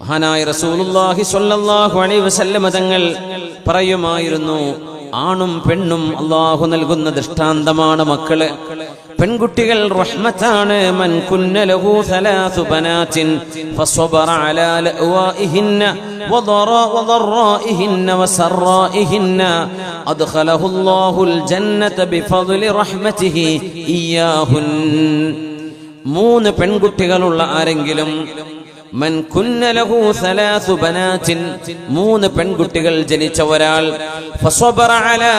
മഹാനായ റസൂലുല്ലാഹി സ്വല്ലല്ലാഹു അലൈഹി വസല്ലമ തങ്ങൾ പറയുമായിരുന്നു ആണും പെണ്ണും അള്ളാഹു നൽകുന്ന ദൃഷ്ടാന്തമാണ് മക്കൾ. പെൺകുട്ടികൾ റഹ്മത്താണ്. മൻ കുന്നലഹു സലാസു ബനാതിൻ ഫസ്വബറ അലാ ലഅവാഇഹിന്ന വദറ വദറാഇഹിന്ന വസറാഇഹിന്ന അദ്ഖലഹു അല്ലാഹുൽ ജന്നത ബിഫദ്ലി റഹ്മതിഹി ഇയ്യാഹുൻ. മൂന്ന് പെൺകുട്ടികളുള്ള ആരെങ്കിലും മൻ കുന്ന ലഹു സലാസു ബനാതിൻ മൂന്ന് പെൺകുട്ടികൾ ജനിച്ച ഒരാൾ ഫസ്വബറ അലാ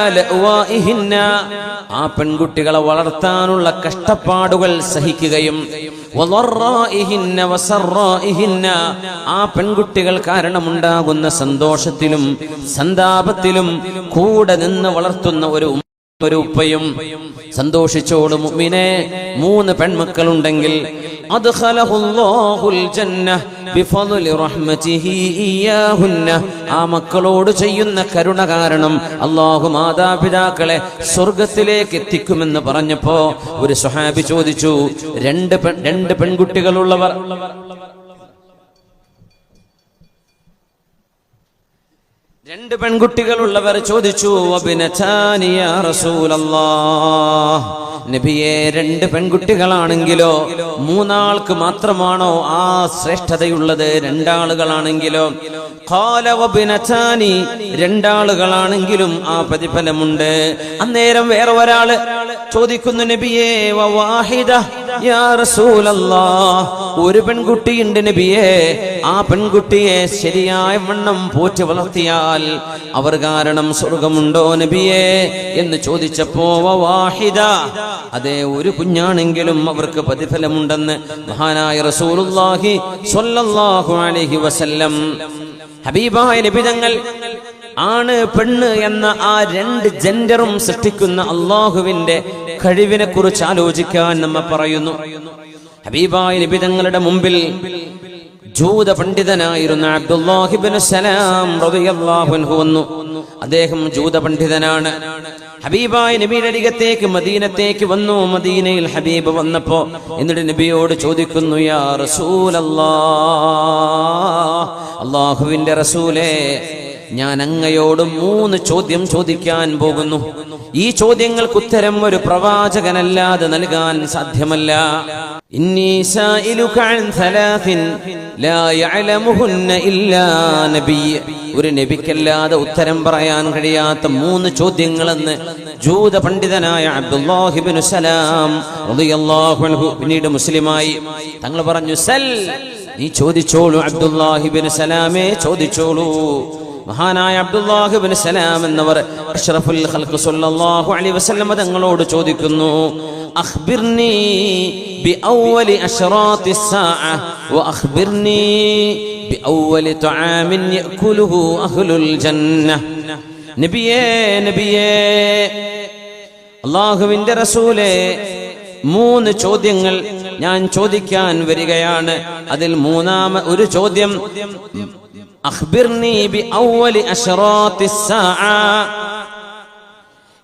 ആ പെൺകുട്ടികളെ വളർത്താനുള്ള കഷ്ടപ്പാടുകൾ സഹിക്കുകയും വളറാഇഹിന്ന വസറാഇഹിന്ന ആ പെൺകുട്ടികൾ കാരണമുണ്ടാകുന്ന സന്തോഷത്തിലും സന്താപത്തിലും കൂടെ നിന്ന് വളർത്തുന്ന ഒരു ഒരു ഉപ്പയും സന്തോഷിച്ചോട് മുഅ്മിനെ. മൂന്ന് പെൺമക്കളുണ്ടെങ്കിൽ ബിഫദ്ലി റഹ്മതിഹി ഇയ്യാഹുന്ന. ആ മക്കളോട് ചെയ്യുന്ന കരുണ കാരണം അള്ളാഹു മാതാപിതാക്കളെ സ്വർഗത്തിലേക്ക് എത്തിക്കുമെന്ന് പറഞ്ഞപ്പോ ഒരു സുഹാബി ചോദിച്ചു രണ്ട് രണ്ട് പെൺകുട്ടികളുള്ളവർ രണ്ട് പെൺകുട്ടികളുള്ളവർ ചോദിച്ചു? നബിയെ രണ്ട് പെൺകുട്ടികളാണെങ്കിലോ മൂന്നാൾക്ക് മാത്രമാണോ ആ ശ്രേഷ്ഠതയുള്ളത്? രണ്ടാളുകളാണെങ്കിലോ? ഖാല വബിനതാനി രണ്ടാളുകളാണെങ്കിലും ആ പ്രതിഫലമുണ്ട്. അന്നേരം വേറെ ഒരാൾ ചോദിക്കുന്നു നബിയേ റസൂലല്ലാഹ് ഒരു പെൺകുട്ടിയുണ്ട് നബിയെ ആ പെൺകുട്ടിയെ ശരിയായ വണ്ണം പോറ്റി വളർത്തിയാൽ അവർ കാരണം സ്വർഗമുണ്ടോ നബിയെ എന്ന് ചോദിച്ചപ്പോ വാഹിദ. അതെ ഒരു കുഞ്ഞാണെങ്കിലും അവർക്ക് പ്രതിഫലമുണ്ടെന്ന് മഹാനായ റസൂലുല്ലാഹി സ്വല്ലല്ലാഹു അലൈഹി വസല്ലം. ഹബീബായ നബിതങ്ങൾ ആണ് പെണ്ണ് എന്ന ആ രണ്ട് ജെൻഡറും സൃഷ്ടിക്കുന്ന അള്ളാഹുവിന്റെ കഴിവിനെ കുറിച്ച് ആലോചിക്കാൻ നമ്മ പറയുന്നു. ഹബീബായ നിബിതങ്ങളുടെ മുമ്പിൽ ജൂത പണ്ഡിതനായിരുന്ന അബ്ദുല്ലാഹിബിന് സലാം റളിയല്ലാഹു അൻഹു വന്നു. അദ്ദേഹം ജൂത പണ്ഡിതനാണ്. ഹബീബായ നബിയുടെ അരികത്തേക്ക് മദീനത്തേക്ക് വന്നു. മദീനയിൽ ഹബീബ് വന്നപ്പോ എന്നിട്ട് നബിയോട് ചോദിക്കുന്നു യാ റസൂലല്ലാ അള്ളാഹുവിന്റെ റസൂലേ ഞാൻ അങ്ങയോട് മൂന്ന് ചോദ്യം ചോദിക്കാൻ പോകുന്നു. ഈ ചോദ്യങ്ങൾക്ക് ഉത്തരം ഒരു പ്രവാചകനല്ലാതെ നൽകാൻ സാധ്യമല്ല. ഒരു നബിക്കല്ലാതെ ഉത്തരം പറയാൻ കഴിയാത്ത മൂന്ന് ചോദ്യങ്ങളെന്ന് ജൂത പണ്ഡിതനായ അബ്ദുല്ലാഹിബിൻ സലാം പിന്നീട് മുസ്ലിമായി തങ്ങൾ പറഞ്ഞു സൽ നീ ചോദിച്ചോളൂ അബ്ദുല്ലാഹിബിൻ സലാമേ ചോദിച്ചോളൂ. മഹാനായ അബ്ദുല്ലാഹുബിൻ സലാം എന്നവർ അഷ്റഫുൽ ഖൽഖ് സല്ലല്ലാഹു അലൈഹി വസല്ലം തങ്ങളോട് ചോദിക്കുന്നു അഖ്ബിർനി ബി അവ്വലി അഷ്റാത്തി സാഅ വ അഖ്ബിർനി ബി അവ്വലി തുആമിൻ യഅകുലുഹു അഹ്ലുൽ ജന്ന നബിയേ നബിയേ അല്ലാഹുവിന്റെ റസൂലേ മൂന്ന് ചോദ്യങ്ങൾ ഞാൻ ചോദിക്കാൻ വരികയാണ്. അതിൽ മൂന്നാമ ഒരു ചോദ്യം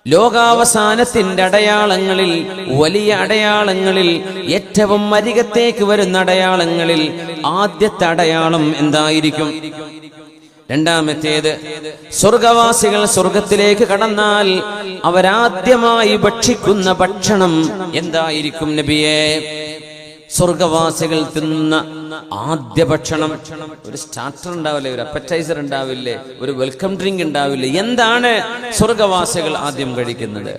ലോകാവസാനത്തിന്റെ അടയാളങ്ങളിൽ വലിയ അടയാളങ്ങളിൽ ഏറ്റവും അരികത്തേക്ക് വരുന്ന അടയാളങ്ങളിൽ ആദ്യത്തെ അടയാളം എന്തായിരിക്കും? രണ്ടാമത്തേത് സ്വർഗവാസികൾ സ്വർഗത്തിലേക്ക് കടന്നാൽ അവരാദ്യമായി ഭക്ഷിക്കുന്ന ഭക്ഷണം എന്തായിരിക്കും നബിയെ? സ്വർഗവാസികൾ തിന്നുന്ന ആദ്യ ഭക്ഷണം. ഒരു സ്റ്റാർട്ടർ ഉണ്ടാവില്ലേ? ഒരു അപ്പറ്റൈസർ ഉണ്ടാവില്ലേ? ഒരു വെൽക്കം ഡ്രിങ്ക് ഉണ്ടാവില്ലേ? എന്താണ് സ്വർഗവാസികൾ ആദ്യം കഴിക്കുന്നത്?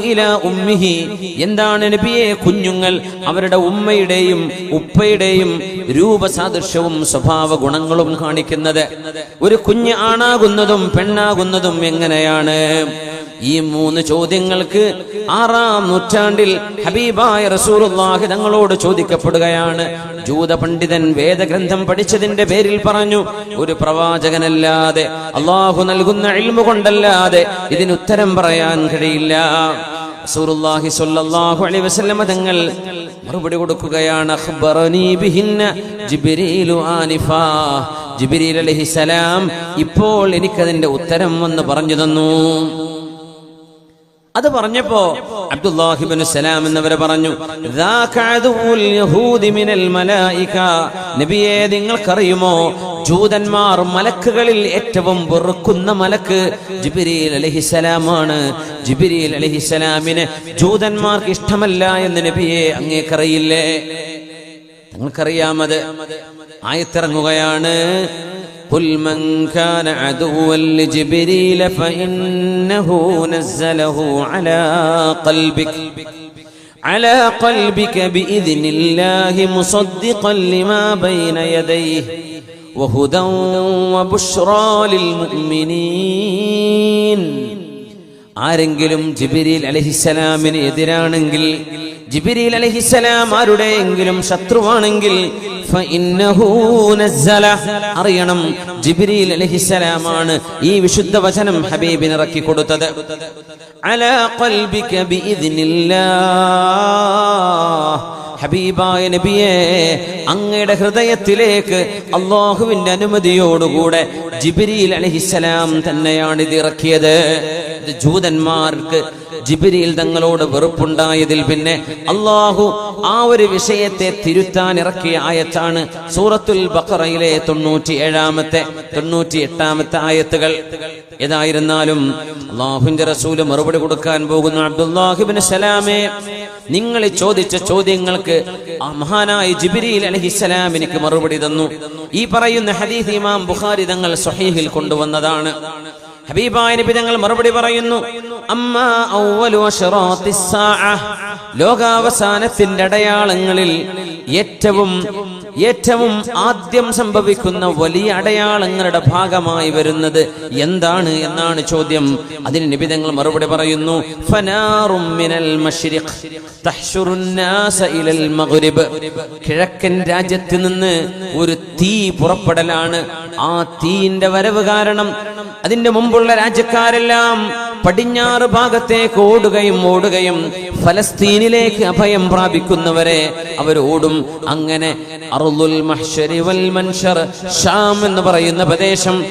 ഇലാ ഉമ്മിഹി. എന്താണ് നബിയെ കുഞ്ഞുങ്ങൾ അവരുടെ ഉമ്മയുടെയും ഉപ്പയുടെയും രൂപസാദൃശ്യവും സ്വഭാവ ഗുണങ്ങളും കാണിക്കുന്നത്? ഒരു കുഞ്ഞ് ആണാകുന്നതും പെണ്ണാകുന്നതും എങ്ങനെയാണ്? ഈ മൂന്ന് ചോദ്യങ്ങൾക്ക് ആറാം നൂറ്റാണ്ടിൽ ഹബീബായ റസൂലുള്ളാഹി തങ്ങളോട് ചോദിക്കപ്പെടുകയാണ്. ജൂത പണ്ഡിതൻ വേദഗ്രന്ഥം പഠിച്ചതിന്റെ പേരിൽ പറഞ്ഞു ഒരു പ്രവാചകനല്ലാതെ അള്ളാഹു നൽകുന്ന ഇൽമു കൊണ്ടല്ലാതെ ഇതിന് ഉത്തരം പറയാൻ കഴിയില്ല. റസൂലുള്ളാഹി സ്വല്ലല്ലാഹു അലൈഹി വസല്ലമ തങ്ങൾ മറുപടി കൊടുക്കുകയാണ് അഖ്ബറനീ ബിഹിന്ന ജിബ്രീലു ആനിഫാ. ജിബ്രീൽ അലൈഹി സലാം ഇപ്പോൾ എനിക്കതിന്റെ ഉത്തരം വന്ന് പറഞ്ഞു തന്നു. അത് പറഞ്ഞപ്പോ അബ്ദുല്ലാഹിബിൻ സലാം എന്നവരെ പറഞ്ഞു നബിയെ നിങ്ങൾക്കറിയുമോ? ജൂതന്മാർ മലക്കുകളിൽ ഏറ്റവും വെറുക്കുന്ന മലക്ക് ജിബിരിയിൽ അലഹിസലാമാണ് ജിബിരിയിൽ അലഹിസലാമിന് ജൂതന്മാർക്ക് ഇഷ്ടമല്ല എന്ന് നബിയെ അങ്ങേക്കറിയില്ലേ? നിങ്ങൾക്കറിയാമത് ആയത്തിറങ്ങുകയാണ്. قل من كان عدوا لجبريل فإنه نزله على قلبك على قلبك بإذن الله مصدقا لما بين يديه وهدى وبشرى للمؤمنين ആരെങ്കിലും ജിബിരിൽ അലഹിസലാമിന് എതിരാണെങ്കിൽ ജിബിരിൽ അലഹിസലാം ആരുടെയെങ്കിലും ശത്രുവാണെങ്കിൽ. അറിയണം ജിബിരിൽ അലഹിസലാമാണ് ഈ വിശുദ്ധ വചനം ഹബീബിന് ഇറക്കി കൊടുത്തത് ഹബീബായ നബിയെ അങ്ങയുടെ ഹൃദയത്തിലേക്ക് അള്ളാഹുവിന്റെ അനുമതിയോടുകൂടെ ജിബിരിയിൽ അലഹിസലാം തന്നെയാണ് ഇത് ഇറക്കിയത്. ജൂതന്മാർക്ക് ജിബിരിയിൽ തങ്ങളോട് വെറുപ്പുണ്ടായതിൽ പിന്നെ അള്ളാഹു ആ ഒരു വിഷയത്തെ തിരുത്താൻ ഇറക്കിയ ആയത്താണ് സൂറത്തുൽ ബക്കറയിലെ തൊണ്ണൂറ്റി ഏഴാമത്തെ തൊണ്ണൂറ്റി എട്ടാമത്തെ ആയത്തുകൾ. ഏതായിരുന്നാലും അള്ളാഹുവിന്റെ റസൂൽ മറുപടി കൊടുക്കാൻ പോകുന്ന അബ്ദുല്ലാഹിബിന് സലാമേ നിങ്ങൾ ചോദിച്ച ചോദ്യങ്ങൾക്ക് ആ മഹാനായ ജിബിരിൽ അലഹിസലാം മറുപടി തന്നു. ഈ പറയുന്ന ഹദീസ് ഇമാം ബുഖാരി തങ്ങൾ സ്വഹീഹിൽ കൊണ്ടുവന്നതാണ്. ഹബീബായ നബി തങ്ങൾ മറുപടി പറയുന്നു അമ്മാ ഔവലു ലോകാവസാനത്തിന്റെ അടയാളങ്ങളിൽ ഏറ്റവും ഏറ്റവും ആദ്യം സംഭവിക്കുന്ന വലിയ അടയാളങ്ങളുടെ ഭാഗമായി വരുന്നത് എന്താണ് എന്നാണ് ചോദ്യം. അതിന് നിബിതങ്ങൾ മറുപടി പറയുന്നു കിഴക്കൻ രാജ്യത്ത് നിന്ന് ഒരു തീ പുറപ്പെടലാണ്. ആ തീയിന്റെ വരവ് കാരണം അതിന്റെ മുമ്പുള്ള രാജ്യക്കാരെല്ലാം പടിഞ്ഞാറ് ഭാഗത്തേക്ക് ഓടുകയും ഓടുകയും ഫലസ്തീനിലേക്ക് അഭയം പ്രാപിക്കുന്നവരെ അവർ ഓടും. അങ്ങനെ അറുൽ മഹ്ശരി വൽ മൻഷർ ഷാം എന്ന് പറയുന്ന പ്രദേശം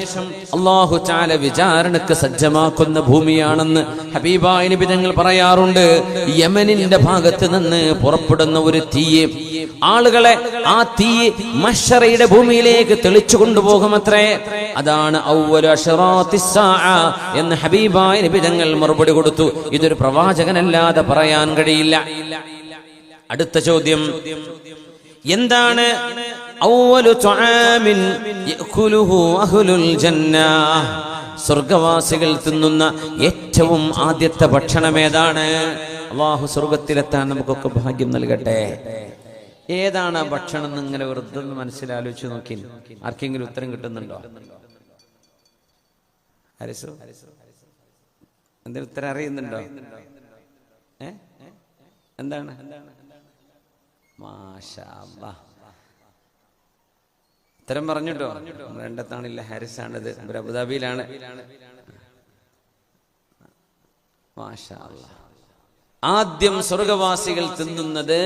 അള്ളാഹു ചാല വിചാരണക്ക് സജ്ജമാക്കുന്ന ഭൂമിയാണെന്ന് ഹബീബായ നബി തങ്ങൾ പറയാറുണ്ട്. യമനിന്റെ ഭാഗത്ത് നിന്ന് പുറപ്പെടുന്ന ഒരു തീയെ. ആളുകളെ ആ തീ മഷറയുടെ ഭൂമിയിലേക്ക് തെളിച്ചു കൊണ്ടുപോകുമത്രേ അതാണ് എന്ന് ഹബീബായ തങ്ങൾ മറുപടി കൊടുത്തു. ഇതൊരു പ്രവാചകനല്ലാതെ പറയാൻ കഴിയില്ല. അടുത്ത ചോദ്യം. എന്താണ്? സ്വർഗവാസികൾ തിന്നുന്ന ഏറ്റവും ആദ്യത്തെ ഭക്ഷണം ഏതാണ്? അള്ളാഹു സ്വർഗത്തിലെത്താൻ നമുക്കൊക്കെ ഭാഗ്യം നൽകട്ടെ. ഏതാണ് ആ ഭക്ഷണം എന്ന് ഇങ്ങനെ വെറുതെ മനസ്സിലാലോചിച്ച് നോക്കി ആർക്കെങ്കിലും ഉത്തരം കിട്ടുന്നുണ്ടോ? ഹരിസു? എന്തെങ്കിലും ഉത്തരം അറിയുന്നുണ്ടോ? ഏ? എന്താണ്. ഉത്തരം പറഞ്ഞിട്ടോ? രണ്ടത്താണില്ല ഹാരിസ് ആണിത് ഒരു അബുദാബിയിലാണ്. ആദ്യം സ്വർഗവാസികൾ തിന്നുന്നത്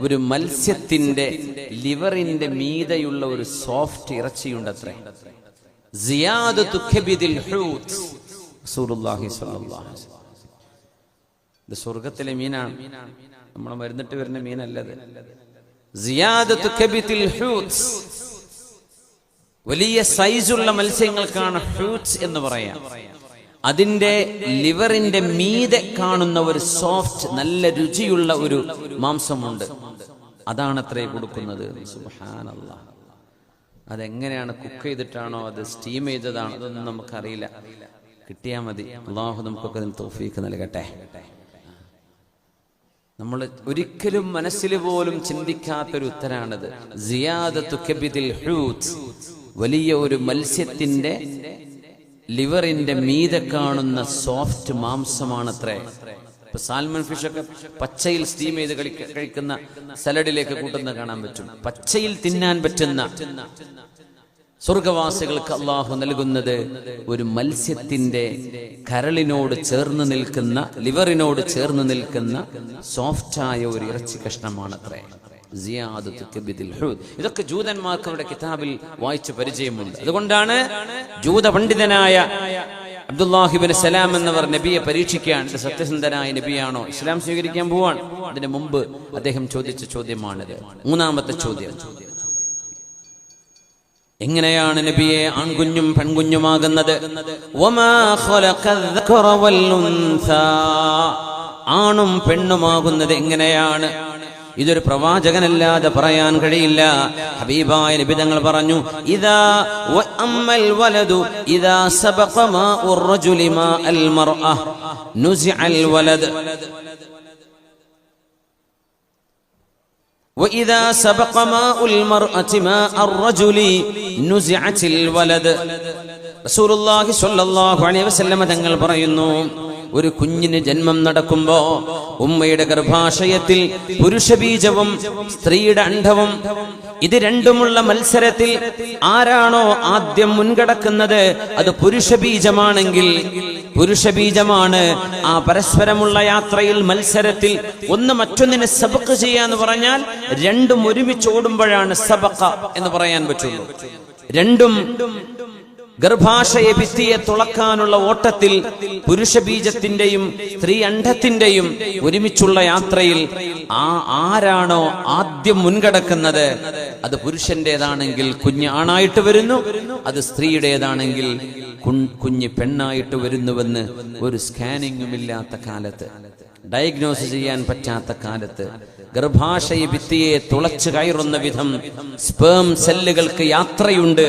ഒരു മത്സ്യത്തിന്റെ ലിവറിന്റെ മീതയുള്ള ഒരു സോഫ്റ്റ് ഇറച്ചിയുണ്ട് അത്രേ ഇത് സ്വർഗത്തിലെ മീനാണ്. നമ്മൾ മരുന്നിട്ട് വരുന്ന മീനല്ലത്. വലിയ സൈസുള്ള മത്സ്യങ്ങൾക്കാണ് ഫ്രൂട്ട്സ് എന്ന് പറയാം. അതിന്റെ ലിവറിന്റെ മീതെ കാണുന്ന ഒരു സോഫ്റ്റ് നല്ല രുചിയുള്ള ഒരു മാംസമുണ്ട്. അതാണ് അത്രേ കൊടുക്കുന്നത്. അതെങ്ങനെയാണ് കുക്ക് ചെയ്തിട്ടാണോ അത് സ്റ്റീം ചെയ്തതാണോ അതൊന്നും നമുക്കറിയില്ല. കിട്ടിയാൽ മതി. അള്ളാഹു നമുക്കൊക്കെ അതിന് തോഫീക്ക് നൽകട്ടെ. നമ്മൾ ഒരിക്കലും മനസ്സിൽ പോലും ചിന്തിക്കാത്തൊരു ഉത്തരാണിത്. വലിയ ഒരു മത്സ്യത്തിന്റെ ലിവറിന്റെ മീതെ കാണുന്ന സോഫ്റ്റ് മാംസമാണത്രേ. ഇപ്പൊ സാൽമൺ ഫിഷ് ഒക്കെ പച്ചയിൽ സ്റ്റീം ചെയ്ത് കഴിക്കുന്ന സലഡിലേക്ക് കൂട്ടുന്ന കാണാൻ പറ്റും. പച്ചയിൽ തിന്നാൻ പറ്റുന്ന സ്വർഗവാസികൾക്ക് അള്ളാഹു നൽകുന്നത് ഒരു മത്സ്യത്തിന്റെ കരളിനോട് ചേർന്ന് നിൽക്കുന്ന ലിവറിനോട് ചേർന്ന് നിൽക്കുന്ന സോഫ്റ്റായ ഒരു ഇറച്ചി കഷ്ണമാണത്രേ. ഇതൊക്കെ ജൂതന്മാർക്ക് അവരുടെ കിതാബിൽ വായിച്ച് പരിചയമുണ്ട്. അതുകൊണ്ടാണ് ജൂത പണ്ഡിതനായ അബ്ദുല്ലാഹിബിൻ സലാം എന്നവർ നബിയെ പരീക്ഷിക്കുകയാണ് സത്യസന്ധനായ നബിയാണോ ഇസ്ലാം സ്വീകരിക്കാൻ പോവാണ് അതിന് മുമ്പ് അദ്ദേഹം ചോദിച്ച ചോദ്യമാണിത്. മൂന്നാമത്തെ ചോദ്യം. എങ്ങനെയാണ് നബിയെ ആൺകുഞ്ഞും പെൺകുഞ്ഞുമാകുന്നത്? ആണും പെണ്ണുമാകുന്നത് എങ്ങനെയാണ്? ഇതൊരു പ്രവാചകനല്ലാതെ പറയാൻ കഴിയില്ല. ഹബീബായ നിബിതങ്ങൾ പറഞ്ഞു ഇതാ അമ്മൽ വലതു ഇതാ സബഖമാ ഉർജുലിമാ അൽ മർഅ നുസിഅൽ വലദ്. وإذا سبق ماء المرأة ماء الرجل نزعت الولد رسول الله صلى الله عليه وسلم തങ്ങൾ പറയുന്നു ഒരു കുഞ്ഞിന് ജന്മം നടക്കുമ്പോ ഉമ്മയുടെ ഗർഭാശയത്തിൽ പുരുഷബീജവും സ്ത്രീയുടെ അണ്ഡവും ഇത് രണ്ടുമുള്ള മത്സരത്തിൽ ആരാണോ ആദ്യം മുൻകടക്കുന്നത്? അത് പുരുഷബീജമാണെങ്കിൽ പുരുഷബീജമാണ്. ആ പരസ്പരമുള്ള യാത്രയിൽ മത്സരത്തിൽ ഒന്ന് മറ്റൊന്നിനെ സബക്ക് ചെയ്യാന്ന് പറഞ്ഞാൽ രണ്ടും ഒരുമിച്ച് ഓടുമ്പോഴാണ് സബക്ക എന്ന് പറയാൻ പറ്റുള്ളൂ. രണ്ടും ഗർഭാശയ ഭിത്തിയെ തുളക്കാനുള്ള ഓട്ടത്തിൽ പുരുഷബീജത്തിന്റെയും സ്ത്രീ അണ്ഡത്തിന്റെയും ഒരുമിച്ചുള്ള യാത്രയിൽ ആ ആരാണോ ആദ്യം മുൻകടക്കുന്നത്? അത് പുരുഷന്റേതാണെങ്കിൽ കുഞ്ഞ് ആണായിട്ട് വരുന്നു അത് സ്ത്രീയുടേതാണെങ്കിൽ കുഞ്ഞ് പെണ്ണായിട്ട് വരുന്നുവെന്ന് ഒരു സ്കാനിങ്ങും ഇല്ലാത്ത കാലത്ത് ഡയഗ്നോസ് ചെയ്യാൻ പറ്റാത്ത കാലത്ത് ഗർഭാശയ ഭിത്തിയെ തുളച്ചു കയറുന്ന വിധം സ്പേം സെല്ലുകൾക്ക് യാത്രയുണ്ട്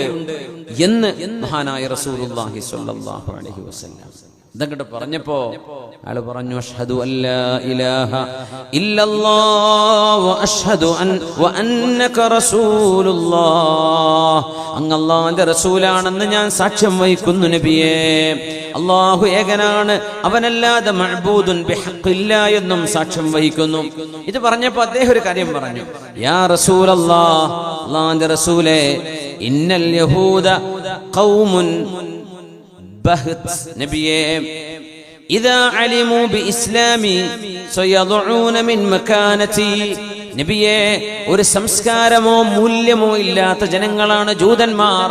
എന്ന് മഹാനായ റസൂലുള്ളാഹി സ്വല്ലല്ലാഹു അലൈഹി വസല്ലം. ഇതങ്ങോട്ട് പറഞ്ഞപ്പോ അയാൾ പറഞ്ഞു അഷ്ഹദു അല്ലാ ഇലാഹ ഇല്ലല്ലാഹ് അഷ്ഹദു അൻ വ അന്നക റസൂലുള്ളാഹ്. അങ്ങ് അല്ലാഹുവിന്റെ റസൂലാണെന്ന് ഞാൻ സാക്ഷ്യം വഹിക്കുന്നു നബിയേ. അള്ളാഹു ഏകനാണ് അവനല്ലാതെ മഅബൂദുൻ ബിഹഖില്ല എന്നും സാക്ഷ്യം വഹിക്കുന്നു. ഇത് പറഞ്ഞപ്പോൾ അദ്ദേഹം ഒരു കാര്യം പറഞ്ഞു യാ റസൂലല്ലാഹ് അല്ലാഹുവിന്റെ റസൂലേ ഇന്നൽ യഹൂദ ഖൗമുൻ بهت نبيه അലിമു ബി ഇസ്ലാമി سيضعون മിൻ മക്കാനതി نبيه ഒരു സംസ്കാരമോ മൂല്യമോ ഇല്ലാത്ത ജനങ്ങളാണ് ജൂതന്മാർ.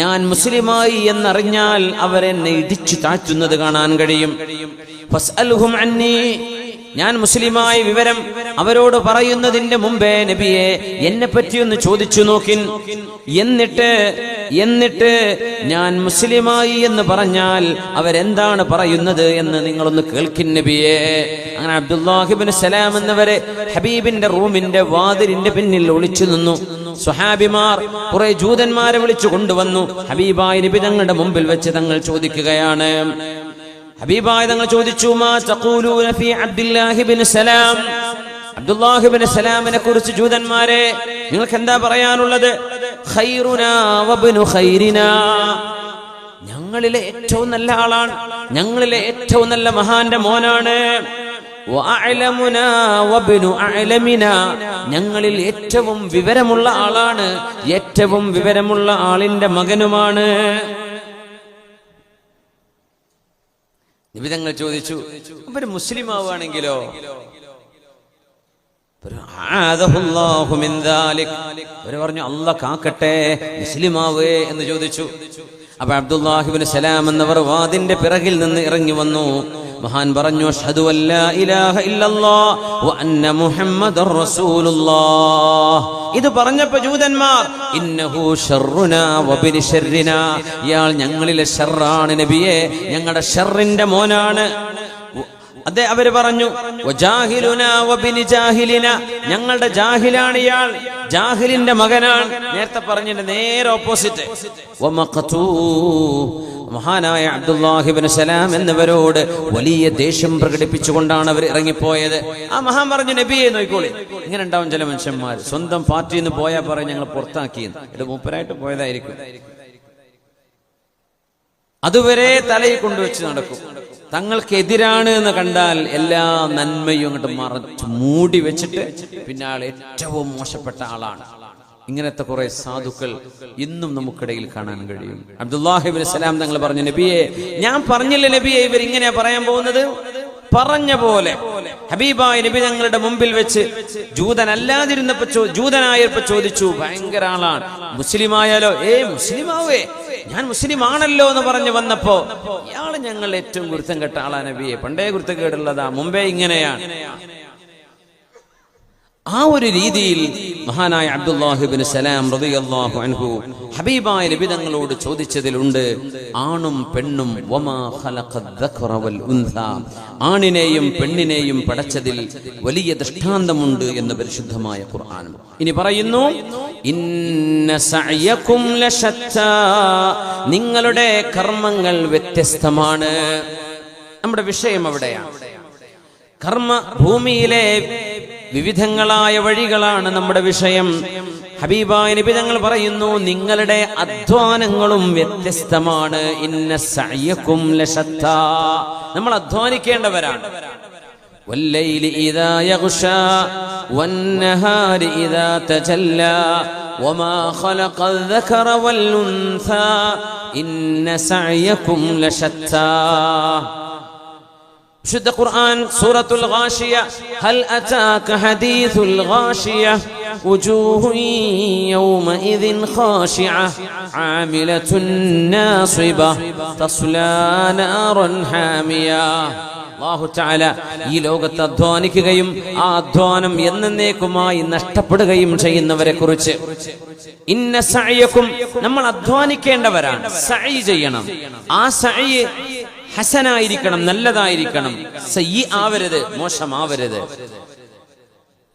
ഞാൻ മുസ്ലിമായി എന്നറിഞ്ഞാൽ അവരെന്നെ ഇടിച്ചു താഴ്ത്തുന്നത് കാണാൻ കഴിയും. ഫസ്അൽഹും ഞാൻ മുസ്ലിമായ വിവരം അവരോട് പറയുന്നതിന്റെ മുമ്പേ നബിയെ എന്നെ പറ്റിയൊന്ന് ചോദിച്ചു നോക്കിൻ. എന്നിട്ട് എന്നിട്ട് ഞാൻ മുസ്ലിമായി എന്ന് പറഞ്ഞാൽ അവരെന്താണ് പറയുന്നത് എന്ന് നിങ്ങളൊന്ന് കേൾക്കിൻ നബിയെ. അങ്ങനെ അബ്ദുല്ലാഹിബിൻ സലാം എന്നവരെ ഹബീബിന്റെ റൂമിന്റെ വാതിലിന്റെ പിന്നിൽ ഒളിച്ചു നിന്നു. സുഹാബിമാർ കുറെ ജൂതന്മാരെ വിളിച്ചു കൊണ്ടുവന്നു. ഹബീബായി നബി തങ്ങളുടെ മുമ്പിൽ വെച്ച് തങ്ങൾ ചോദിക്കുകയാണ് ഹബീബായ തങ്ങൾ ചോദിച്ചു മാ തഖൂലൂന ഫീ അബ്ദുല്ലാഹി ബിൻ സലാം? അബ്ദുല്ലാഹി ബിൻ സലാമിനെ കുറിച്ച് ജൂതന്മാരെ നിങ്ങൾക്ക് എന്താ പറയാനുള്ളത്? ഖൈറുനാ വബ്നു ഖൈരിനാ. ഞങ്ങളിലെ ഏറ്റവും നല്ല ആളാണ്. ഞങ്ങളിലെ ഏറ്റവും നല്ല മഹാന്റെ മോനാണ്. ഞങ്ങളിൽ ഏറ്റവും വിവരമുള്ള ആളാണ്. ഏറ്റവും വിവരമുള്ള ആളിന്റെ മകനുമാണ്. നിബിതങ്ങൾ ചോദിച്ചു അവർ മുസ്ലിം ആവുകയാണെങ്കിലോ പറഞ്ഞു അല്ല കാക്കട്ടെ മുസ്ലിമാവേ എന്ന് ചോദിച്ചു. അപ്പൊ അബ്ദുല്ലാഹിബിന് സലാം എന്നവർ വാതിന്റെ പിറകിൽ നിന്ന് ഇറങ്ങി വന്നു. മഹാൻ പറഞ്ഞു ഇത് പറഞ്ഞപ്പോ ജൂതന്മാർ ഇയാൾ ഞങ്ങളിലെ ഷെറാണ് നബിയെ ഞങ്ങളുടെ ഷെറിന്റെ മോനാണ്. അതെ അവർ പറഞ്ഞു "വജാഹിലുനാ വബിനി ഞങ്ങളുടെ ജാഹിലാണ് ഇയാൾ. ജാഹിലിന്റെ മകനാണ്. നേരത്തെ പറഞ്ഞിട്ട് നേരെ ഓപ്പോസിറ്റ്. മഹാനായ അബ്ദുല്ലാഹിബിന് സലാം എന്നിവരോട് വലിയ ദേഷ്യം പ്രകടിപ്പിച്ചുകൊണ്ടാണ് അവർ ഇറങ്ങിപ്പോയത്. ആ മഹാൻ പറഞ്ഞു നബിയെ നോക്കോളി ഇങ്ങനെ ഉണ്ടാവും ചില മനുഷ്യന്മാർ സ്വന്തം പാർട്ടിയിൽ നിന്ന് പോയാൽ പറയും ഞങ്ങൾ പുറത്താക്കിയെന്ന്. ഇത് മൂപ്പരായിട്ട് പോയതായിരിക്കും. അതുവരെ തലയിൽ കൊണ്ടുവച്ച് നടക്കും. തങ്ങൾക്കെതിരാണ് എന്ന് കണ്ടാൽ എല്ലാ നന്മയും അങ്ങോട്ട് മറച്ച് മൂടി വെച്ചിട്ട് പിന്നെ ആൾ ഏറ്റവും മോശപ്പെട്ട ആളാണ്. ഇങ്ങനത്തെ കുറെ സാധുക്കൾ ഇന്നും നമുക്കിടയിൽ കാണാൻ കഴിയും. അബ്ദുല്ലാഹിബിൻ സലാം തങ്ങൾ പറഞ്ഞു നബിയെ ഞാൻ പറഞ്ഞില്ല നബിയെ ഇവർ ഇങ്ങനെയാ പറയാൻ പോകുന്നത്? പറഞ്ഞ പോലെ. ഹബീബായ നബി ഞങ്ങളുടെ മുമ്പിൽ വെച്ച് ജൂതനല്ലാതിരുന്നപ്പോ ചോ- ജൂതനായപ്പോ ചോദിച്ചു ഭയങ്കര ആളാണ്. മുസ്ലിം ആയാലോ ഏ മുസ്ലിമാവേ ഞാൻ മുസ്ലിം ആണല്ലോ എന്ന് പറഞ്ഞു വന്നപ്പോ ഇയാൾ ഞങ്ങൾ ഏറ്റവും ഗുരുത്തം കെട്ട ആളാ നബിയെ. പണ്ടേ ഗുരുത്തം കേടുള്ളതാ മുമ്പേ ഇങ്ങനെയാണ്. ആ ഒരു രീതിയിൽ മഹാനായ അബ്ദുല്ലാഹിബിൻ സലാം റളിയല്ലാഹു അൻഹു ഹബീബായ നബി തങ്ങളോട് ചോദിച്ചതിലുണ്ട് ആണും പെണ്ണും വമാ വൽ ആണിനെയും പെണ്ണിനെയും പടച്ചതിൽ വലിയ ദൃഷ്ടാന്തമുണ്ട് എന്ന് പരിശുദ്ധമായ ഖുർആൻ. ഇനി പറയുന്നു ഇന്ന ലശത്താ. നിങ്ങളുടെ കർമ്മങ്ങൾ വ്യത്യസ്തമാണ്. നമ്മുടെ വിഷയം അവിടെയാണ്. കർമ്മ ഭൂമിയിലെ വിവിധങ്ങളായ വഴികളാണ് നമ്മുടെ വിഷയം ഹബീബായ നബി തങ്ങൾ പറയുന്നു നിങ്ങളുടെ അധ്വാനങ്ങളും വ്യത്യസ്തമാണ് ഇന്ന സഅയകും ലശത്താ നമ്മൾ അധ്വാനിക്കേണ്ടവരാണ് والليل إذا يغشى والنهار إذا تجلى وما خلق الذكر والأنثى إن سعيكم لشتى വിശുദ്ധ ഖുർആൻ സൂറത്തുൽ ഗാഷിയ ഹൽ അതാക ഹദീസുൽ ഗാഷിയ وجوه يومئذ خاشعة عاملة ناصبة تصلى نارا حامية അള്ളാഹു ചാല ഈ ലോകത്ത് അധ്വാനിക്കുകയും ആ അധ്വാനം എന്നേക്കുമായി നഷ്ടപ്പെടുകയും ചെയ്യുന്നവരെ കുറിച്ച് ഇന്ന സഅയക്കും നമ്മൾ അധ്വാനിക്കേണ്ടവരാണ് സഅയ് ചെയ്യണം ആ സഅയ് ഹസനായിരിക്കണം നല്ലതായിരിക്കണം. സയ്യി ആവരുത് മോശമാവരുത്.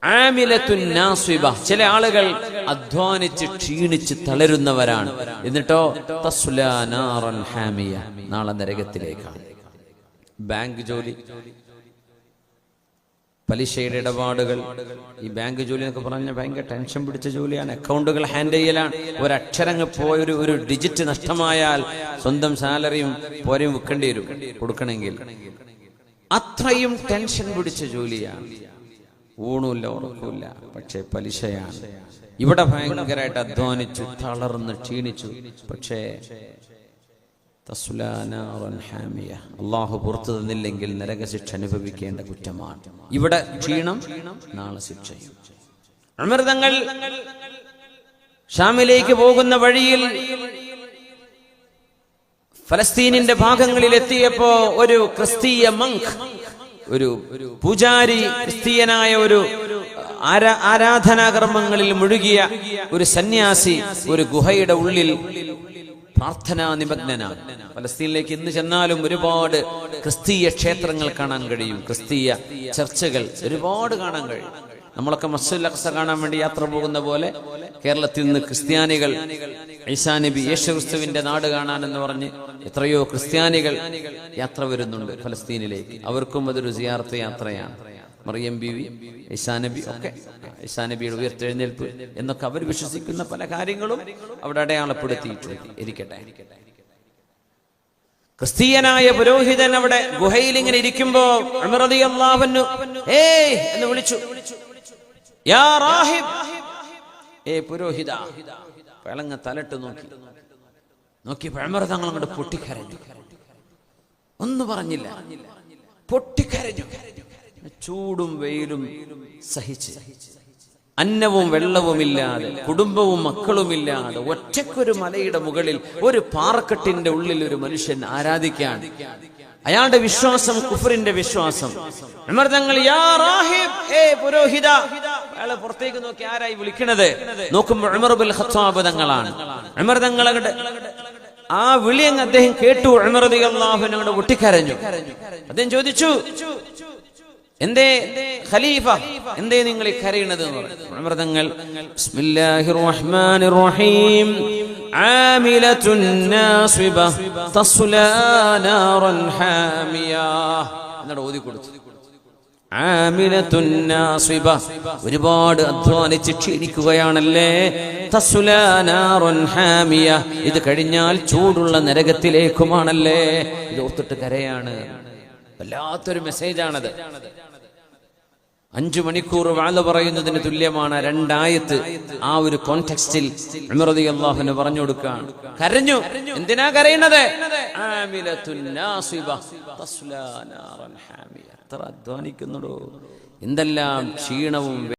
ആമിലത്തുൻ നാസിബ. ചില ആളുകൾ അധ്വാനിച്ച് ക്ഷീണിച്ച് തളരുന്നവരാണ്. എന്നിട്ടോ തസ്ലാ നാറൻ ഹാമിയ. നാളെ നരകത്തിലേക്കാണ്. ബാങ്ക് ജോലി. പലിശയുടെ ഇടപാടുകൾ. ഈ ബാങ്ക് ജോലി എന്നൊക്കെ പറഞ്ഞാൽ ഭയങ്കര ടെൻഷൻ പിടിച്ച ജോലിയാണ്. അക്കൗണ്ടുകൾ ഹാൻഡിൽ ചെയ്യലാണ്. ഒരക്ഷരങ്ങ് പോയൊരു ഒരു ഡിജിറ്റ് നഷ്ടമായാൽ സ്വന്തം സാലറിയും പോരെയും വെക്കേണ്ടി വരും. കൊടുക്കണമെങ്കിൽ. അത്രയും ടെൻഷൻ പിടിച്ച ജോലിയാണ്. ഊണുമില്ല ഉറക്കമില്ല. പക്ഷേ പലിശയാണ്. ഇവിടെ ഭയങ്കരമായിട്ട് അധ്വാനിച്ചു തളർന്ന് ക്ഷീണിച്ചു. പക്ഷേ. അള്ളാഹു പുറത്തു തന്നില്ലെങ്കിൽ നരകശിക്ഷ അനുഭവിക്കേണ്ട കുറ്റമാണ്. ഇവിടെ ക്ഷീണം നാളെ ശിക്ഷയും. അമൃതങ്ങൾ ഷാമിലേക്ക് പോകുന്ന വഴിയിൽ ഫലസ്തീനിന്റെ ഭാഗങ്ങളിൽ എത്തിയപ്പോ ഒരു ക്രിസ്തീയ മങ്ക് ഒരു പൂജാരി ക്രിസ്തീയനായ ഒരു ആരാധനാകർമ്മങ്ങളിൽ മുഴുകിയ ഒരു സന്യാസി ഒരു ഗുഹയുടെ ഉള്ളിൽ പ്രാർത്ഥനാ നിമഗ്നനാണ് ഫലസ്തീനിലേക്ക് ഇന്ന് ചെന്നാലും ഒരുപാട് ക്രിസ്തീയ ക്ഷേത്രങ്ങൾ കാണാൻ കഴിയും. ക്രിസ്തീയ ചർച്ചകൾ ഒരുപാട് കാണാൻ കഴിയും. നമ്മളൊക്കെ മസ്ജിദുൽ അക്സ കാണാൻ വേണ്ടി യാത്ര പോകുന്ന പോലെ കേരളത്തിൽ നിന്ന് ക്രിസ്ത്യാനികൾ ഐസാ നബി യേശുക്രിസ്തുവിന്റെ നാട് കാണാൻ എന്ന് പറഞ്ഞ് എത്രയോ ക്രിസ്ത്യാനികൾ യാത്ര വരുന്നുണ്ട് ഫലസ്തീനിലേക്ക്. അവർക്കും അതൊരു സിയാർത്ത് യാത്രയാണ്. മറിയം ബീവി ഐസാനബി ഒക്കെ ഈസാ നബിയുടെ ഉയർത്തെഴുന്നേൽപ്പ് എന്നൊക്കെ അവർ വിശ്വസിക്കുന്ന പല കാര്യങ്ങളും അവിടെ അടയാളപ്പെടുത്തിയിട്ടുണ്ട്. ഇരിക്കട്ടെ. ക്രിസ്തീയനായ പുരോഹിതൻ അവിടെ ഗുഹയിൽ ഇങ്ങനെ ഇരിക്കുമ്പോ അൻഹു, ഏയ് എന്ന് വിളിച്ചു. യാ റാഹിബ്. ഏ പുരോഹിത പിളങ്ങ തലട്ട് നോക്കി. നോക്കി പഴമറ തങ്ങൾ അങ്ങോട്ട് പൊട്ടിക്കരഞ്ഞു. ഒന്നും പറഞ്ഞില്ല. പൊട്ടിക്കരഞ്ഞു. ചൂടും വെയിലും സഹിച്ച്. അന്നവും വെള്ളവുമില്ലാതെ കുടുംബവും മക്കളുമില്ലാതെ ഒറ്റക്കൊരു മലയുടെ മുകളിൽ ഒരു പാറക്കെട്ടിന്റെ ഉള്ളിൽ ഒരു മനുഷ്യൻ ആരാധിക്കാൻ. അയാളുടെ വിശ്വാസം കുഫറിന്റെ വിശ്വാസം. തങ്ങൾ യാ റാഹിബ് ഏ പുരോഹിത. അയാളെ പുറത്തേക്ക് നോക്കി ആരായി വിളിക്കണത്? നോക്കുമ്പോൾ ഉമർ ബിൽ ഖത്താബ് തങ്ങളാണ്. ഉമർ തങ്ങളുടെ ആ വിളി അങ്ങ് അദ്ദേഹം കേട്ടു. ഉമർ റളിയല്ലാഹു അൻഹു പൊട്ടിക്കരഞ്ഞു. അദ്ദേഹം ചോദിച്ചു എന്തേ ഖലീഫ? എന്തേ നിങ്ങൾ ഈ കരയണത് അമൃതങ്ങൾ ബിസ്മില്ലാഹിർ റഹ്മാനിർ റഹീം ആമിലത്തുൻ നാസിബ തസ്ലാ നാറൻ ഹാമിയ. എന്നോട് ഓതി കൊടുത്തു. ആമിലത്തുൻ ഒരുപാട് അധ്വാനിച്ച് ക്ഷീണിക്കുകയാണല്ലേ തസ്ലാ നാറൻ ഇത് കഴിഞ്ഞാൽ ചൂടുള്ള നരകത്തിലേക്കുമാണല്ലേ? ഇത് ഓർത്തിട്ട് കരയാണ്. വല്ലാത്തൊരു മെസ്സേജാണത്. അഞ്ചു മണിക്കൂർ വാഴ പറയുന്നതിന് തുല്യമാണ് രണ്ടായത്ത് ആ ഒരു കോണ്ടെക്സ്റ്റിൽ അള്ളാഹുന് പറഞ്ഞു കൊടുക്കുകയാണ്. കരഞ്ഞു. എന്തിനാ കരയുന്നത്. എത്ര അധ്വാനിക്കുന്നുടോ. എന്തെല്ലാം ക്ഷീണവും